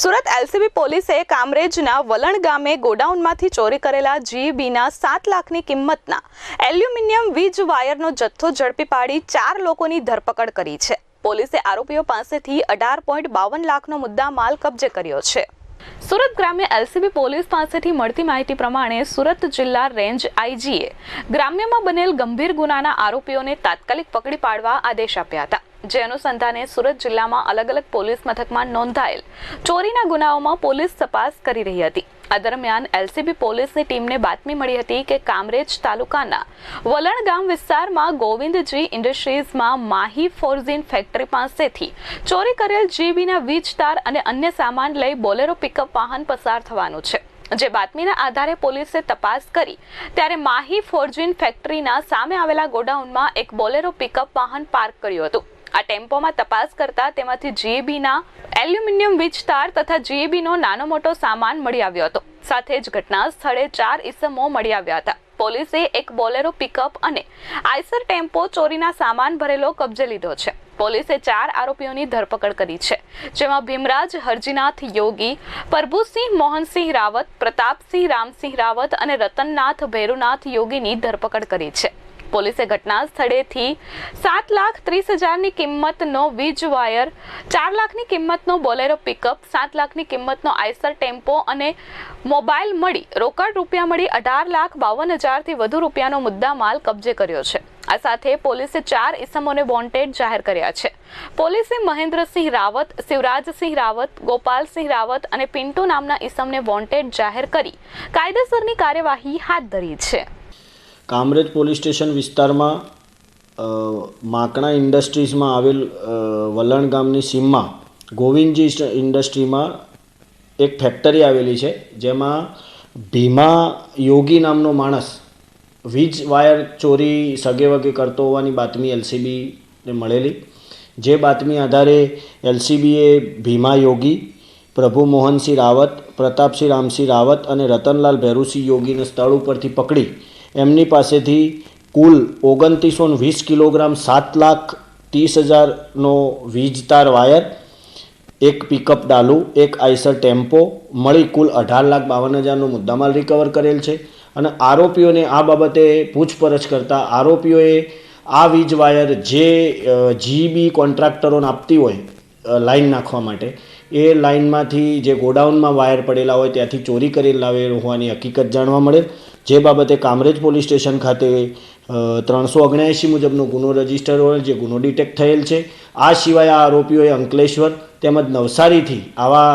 Surat LCB પોલીસે કામરેજના વલણ ગામે ગોડાઉનમાંથી ચોરી કરેલા જીઈબીના સાત લાખની કિંમતના એલ્યુમિનિયમ વીજ વાયરનો જથ્થો ઝડપી પાડી ચાર લોકોની ધરપકડ કરી છે. પોલીસે આરોપીઓ પાસેથી અઢાર પોઈન્ટ બાવન લાખનો મુદ્દા માલ કબજે કર્યો છે. સુરત ગ્રામ્ય એલસીબી પોલીસ પાસેથી મળતી માહિતી પ્રમાણે સુરત જિલ્લા રેન્જ આઈજીએ ગ્રામ્યમાં બનેલ ગંભીર ગુનાના આરોપીઓને તાત્કાલિક પકડી પાડવા આદેશ આપ્યા હતા. જે અનુસંધાને સુરત જિલ્લામાં અલગ અલગ પોલીસ મથકમાં નોંધાયેલ. ચોરીના ગુનાઓમાં પોલીસ તપાસ કરી રહી હતી. આ દરમિયાન એલસીબી પોલીસની ટીમને બાતમી મળી હતી કે કામરેજ તાલુકાના વલણ ગામ વિસ્તારમાં ગોવિંદજી ઇન્ડસ્ટ્રીઝમાં માહી ફોર્ઝિન ફેક્ટરી પાસેથી ચોરી કરેલ જીબીના વીજ તાર અને અન્ય સામાન લઈ બોલેરો પિકઅપ વાહન પસાર થવાનું છે. જે બાતમીના આધારે પોલીસે તપાસ કરી, ત્યારે માહી ફોર્જિન ફેક્ટરીના સામે આવેલા ગોડાઉનમાં એક બોલેરો પિકઅપ વાહન પાર્ક કર્યું હતું. આ ટેમ્પોમાં તપાસ કરતા તેમાંથી જીએબીના એલ્યુમિનિયમ વીજ તાર તથા જીએબીનો નાનો મોટો સામાન મળી આવ્યો હતો. સાથે જ ઘટના સ્થળે ચાર ઇસમો મળી આવ્યા હતા. પોલીસે એક બોલેરો પિકઅપ અને આઈસર ટેમ્પો ચોરીના સામાન ભરેલો કબજે લીધો છે. પોલીસે ચાર આરોપીઓની ધરપકડ કરી છે, જેમાં ભીમરાજ હરજીનાથ યોગી, પ્રભુસિંહ મોહનસિંહ રાવત, પ્રતાપસિંહ રામસિંહ રાવત અને રતનનાથ ભૈરુનાથ યોગીની ધરપકડ કરી છે. પોલીસે ઘટના સ્થળેથી સાત લાખ ત્રીસ હજારની કિંમતનો વીજ વાયર, ચાર લાખની કિંમતનો બોલેરો પિકઅપ, સાત લાખની કિંમતનો આઈસર ટેમ્પો અને મોબાઈલ મળી, રોકડ રૂપિયા મળી અઢાર લાખ બાવન હજારથી વધુ રૂપિયાનો મુદ્દા માલ કબજે કર્યો છે. આ સાથે પોલીસે ચાર ઇસમોને વોન્ટેડ જાહેર કર્યા છે. પોલીસે મહેન્દ્રસિંહ રાવત, શિવરાજસિંહ રાવત, ગોપાલસિંહ રાવત અને પિન્ટુ નામના ઇસમને વોન્ટેડ જાહેર કરી કાયદેસરની કાર્યવાહી હાથ ધરી છે. કામરેજ પોલીસ સ્ટેશન વિસ્તારમાં માંકણા ઇન્ડસ્ટ્રીઝમાં આવેલ વલણ ગામની સીમમાં ગોવિંદજી ઇન્ડસ્ટ્રીમાં એક ફેક્ટરી આવેલી છે, જેમાં ભીમા યોગી નામનો માણસ વીજ વાયર ચોરી સગે વગે કરતો હોવાની બાતમી એલસીબીને મળેલી. જે બાતમી આધારે એલસીબીએ ભીમા યોગી, પ્રભુ મોહનસિંહ રાવત, પ્રતાપસિંહ રામસિંહ રાવત અને રતનલાલ ભેરુસિંહ યોગીને સ્થળ ઉપરથી પકડી એમની પાસેથી કુલ ઓગણત્રીસો વીસ કિલોગ્રામ સાત લાખ ત્રીસ હજારનો વીજતાર વાયર, એક પિકઅપ ડાલુ, એક આઈસર ટેમ્પો મળી કુલ અઢાર લાખ બાવન હજારનો મુદ્દામાલ રિકવર કરેલ છે. અને આરોપીઓને આ બાબતે પૂછપરછ કરતાં આરોપીઓએ આ વીજ વાયર જે જીબી કોન્ટ્રાક્ટરોને આપતી હોય લાઈન નાખવા માટે, એ લાઇનમાંથી જે ગોડાઉનમાં વાયર પડેલા હોય ત્યાંથી ચોરી કરી લાવેલ હોવાની હકીકત જાણવા મળેલ. જે બાબતે કામરેજ પોલીસ સ્ટેશન ખાતે ત્રણસો ઓગણ્યાએંશી મુજબનો ગુનો રજિસ્ટર હોય જે ગુનો ડિટેક્ટ થયેલ છે. આ સિવાય આ આરોપીઓએ અંકલેશ્વર તેમજ નવસારીથી આવા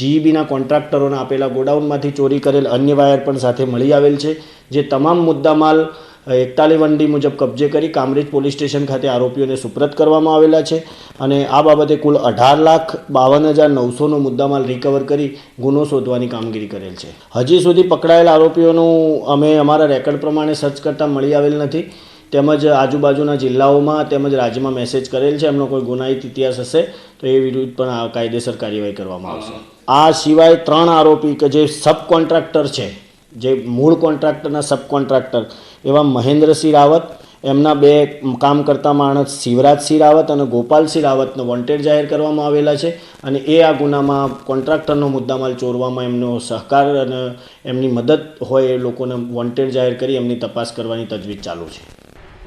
જીઈબીના કોન્ટ્રાક્ટરોને આપેલા ગોડાઉનમાંથી ચોરી કરેલ અન્ય વાયર પણ સાથે મળી આવેલ છે. જે તમામ મુદ્દામાલ એકતાલી વંડી મુજબ કબજે કરી કામરેજ પોલીસ સ્ટેશન ખાતે આરોપીઓને સુપ્રત કરવામાં આવેલા છે અને આ બાબતે કુલ અઢાર લાખ બાવન હજાર નવસોનો મુદ્દામાલ રિકવર કરી ગુનો શોધવાની કામગીરી કરેલ છે. હજી સુધી પકડાયેલ આરોપીઓનું અમે અમારા રેકર્ડ પ્રમાણે સર્ચ કરતાં મળી આવેલ નથી. તેમજ આજુબાજુના જિલ્લાઓમાં તેમજ રાજ્યમાં મેસેજ કરેલ છે, એમનો કોઈ ગુનાહિત ઇતિહાસ હશે તો એ વિરુદ્ધ પણ કાયદેસર કાર્યવાહી કરવામાં આવશે. આ સિવાય ત્રણ આરોપી કે જે સબ કોન્ટ્રાક્ટર છે જે મૂળ કોન્ટ્રાક્ટરના સબ કોન્ટ્રાક્ટર એવા મહેન્દ્રસિંહ રાવત, એમના બે કામ કરતા માણસ શિવરાજસિંહ રાવત અને ગોપાલસિંહ રાવતને વોન્ટેડ જાહેર કરવામાં આવેલા છે અને એ આ ગુનામાં કોન્ટ્રાક્ટરનો મુદ્દામાલ ચોરવામાં એમનો સહકાર અને એમની મદદ હોય એ લોકોને વોન્ટેડ જાહેર કરી એમની તપાસ કરવાની તજવીજ ચાલુ છે.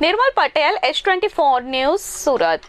Nirmal Patel H twenty four news Surat.